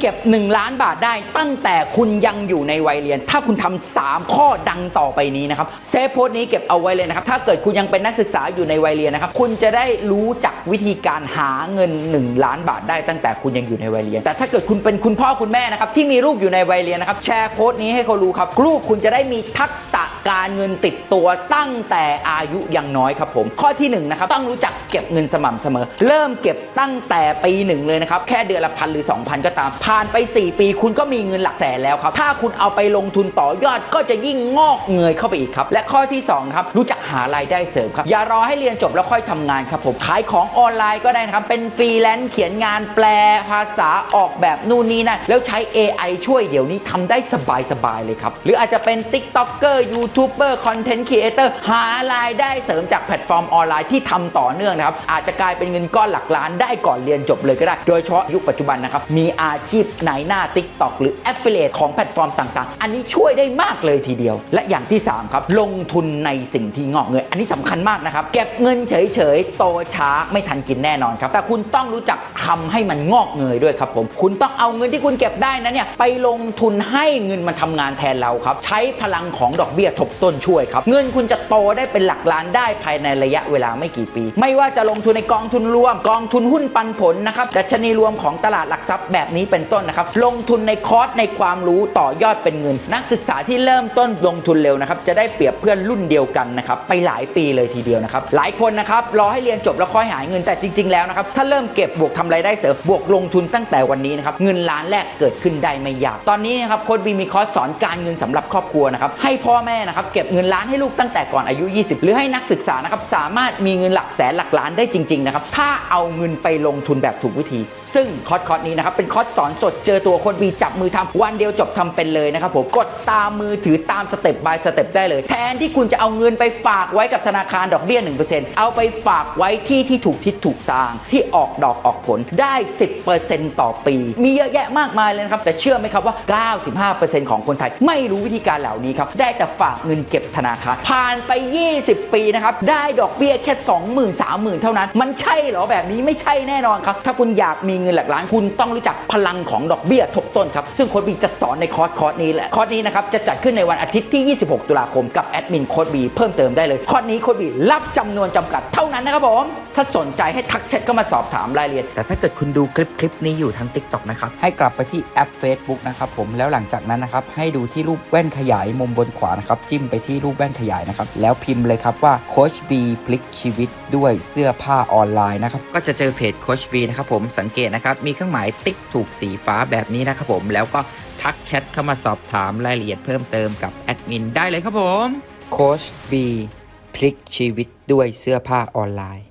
เก็บ 1 ล้านบาทได้ ตั้งแต่คุณยังอยู่ในวัยเรียน ถ้าคุณทำ3ข้อดังต่อไปนี้นะครับเซฟโพสต์นี้เก็บเอาไว้เลยนะครับ ถ้าเกิดคุณยังเป็นนักศึกษาอยู่ในวัยเรียนนะครับ คุณจะได้รู้จักวิธีการหาเงิน 1 ล้านบาทได้ตั้งแต่คุณยังอยู่ในวัยเรียน แต่ถ้าเกิดคุณเป็นคุณพ่อคุณแม่นะครับที่มีลูกอยู่ในวัยเรียนนะครับแชร์โพสต์นี้ให้เขารู้ครับลูกคุณจะได้มีทักษะการเงินติดตัวตั้งแต่อายุยังน้อยครับผม ข้อที่หนึ่งนะครับต้องรู้จักเก็บเงินสม่ำเสมอ เริ่มเก็บตั้งแต่ปีหนึ่งเลยนะครับแค่เดือนละพันหรือ 2,000 ก็ตามผ่านไป 4 ปีคุณก็มีเงินหลักแสนแล้วครับ ถ้าคุณเอาไปลงทุนต่อยอดก็จะยิ่งงอกเงยเข้าไปอีกครับ และข้อที่2ครับรู้จักหารายได้เสริมครับ อย่ารอให้เรียนจบแล้วค่อยทำงานครับผมขายของออนไลน์ก็ได้นะครับ เป็นฟรีแลนซ์เขียนงานแปลภาษาออกแบบนู่นนี่นั่นแล้วใช้ AI ช่วยเดี๋ยวนี้ทำได้สบายๆเลยครับ หรืออาจจะเป็น TikToker YouTuber Content Creator หารายได้เสริมจากแพลตฟอร์มออนไลน์ที่ทำต่อเนื่องนะครับอาจจะกลายเป็นเงินก้อนหลักล้านได้ก่อนเรียนจบเลยก็ได้ โดยเฉพาะยุคปัจจุบันนะครับมีอาชีพไหนหน้า TikTok หรือ Affiliate ของแพลตฟอร์มต่าง ๆ อันนี้ช่วยได้มากเลยทีเดียว และอย่างที่ 3 ครับ ลงทุนในสิ่งที่งอกเงยอันนี้สำคัญมากนะครับ เก็บเงินเฉย ๆ โตช้าไม่ทันกินแน่นอนครับ แต่คุณต้องรู้จักทำให้มันงอกเงยด้วยครับผม คุณต้องเอาเงินที่คุณเก็บได้นั้นเนี่ยไปลงทุนให้เงินมันทำงานแทนเราครับ ใช้พลังของดอกเบี้ยทบต้นช่วยครับ เงินคุณจะโตได้เป็นหลักล้านได้ภายในระยะเวลาไม่กี่ปี ไม่ว่าจะลงทุนในกองทุนรวม กองทุนหุ้นปันผลนะครับดัชนีรวมของตลาดหลักทรัพย์แบบนี้เป็นต้นนะครับ ลงทุนในคอร์สในความรู้ต่อยอดเป็นเงิน นักศึกษาที่เริ่มต้นลงทุนเร็วนะครับ จะได้เปรียบเพื่อนรุ่นเดียวกันนะครับ ไปหลายปีเลยทีเดียวนะครับ หลายคนนะครับรอให้เรียนจบแล้วค่อยหาเงิน แต่จริง ๆ แล้วนะครับ ถ้าเริ่มเก็บบวกทำรายได้เสริมบวกลงทุนตั้งแต่วันนี้นะครับ เงินล้านแรกเกิดขึ้นได้ไม่ยาก ตอนนี้นะครับโค้ดบีมีคอร์สสอนการเงินสำหรับครอบครัวนะครับ ให้พ่อแม่นะครับเก็บเงินล้านให้ลูกตั้งแต่ก่อนอายุ 20 หรือให้นักศึกษานะครับสามารถมีเงินหลักแสนหลักล้านได้จริงๆนะครับ ถ้าเอาเงินไปลงทุนแบบถูกวิธี ซึ่งคอร์สคอร์สนี้นะครับเป็นคอร์สสอนสดเจอตัวคนบีจับมือทำวันเดียวจบทำเป็นเลยนะครับผมกดตามมือถือตามสเต็ป by สเต็ปได้เลย แทนที่คุณจะเอาเงินไปฝากไว้กับธนาคารดอกเบี้ย 1%เอาไปฝากไว้ที่ที่ถูกทิศถูกทาง ที่ออกดอกออกผลได้ 10%ต่อปี มีเยอะแยะมากมายเลยนะครับ แต่เชื่อไหมครับว่า 95%ของคนไทยไม่รู้วิธีการเหล่านี้ครับ ได้แต่ฝากเงินเก็บธนาคาร ผ่านไป 20 ปีนะครับ ได้ดอกเบี้ยแค่ 20,000 30,000 เท่านั้น มันใช่เหรอแบบนี้ไม่ใช่แน่นอนครับ ถ้าคุณอยากมีเงินหลักล้านคุณต้องรู้จักพลังของดอกเบี้ยทบต้นครับ ซึ่งโค้ดบีจะสอนในคอร์สคอร์สนี้แหละ คอร์สนี้นะครับจะจัดขึ้นในวันอาทิตย์ที่ 26 ตุลาคมกับแอดมินโค้ดบีเพิ่มเติมได้เลย คอร์สนี้โค้ดบีรับจำนวนจำกัดเท่านั้นนะครับผม ถ้าสนใจให้ทักแชทเข้ามาสอบถามรายละเอียด แต่ถ้าเกิดคุณดูคลิปคลิปนี้อยู่ทาง TikTok นะครับ ให้กลับไปที่แอป Facebook นะครับผม แล้วหลังจากนั้นนะครับให้ดูที่รูปแว่นขยายมุมบนขวานะครับ จิ้มไปที่รูปแว่นขยายนะครับ แล้วพิมพ์เลยครับว่าโคชบีพลิกชีวิตด้วยเสื้อผ้าออนไลน์นะครับ ก็จะเจอเพจโคชบีนะครับผม สังเกตนะครับ มีเครื่องหมายติ๊กถูกสีฟ้าแบบนี้นะครับผม แล้วก็ทักแชทเข้ามาสอบถามรายละเอียดเพิ่มเติมกับแอดมินได้เลยครับผม โคชบีพลิกชีวิตด้วยเสื้อผ้าออนไลน์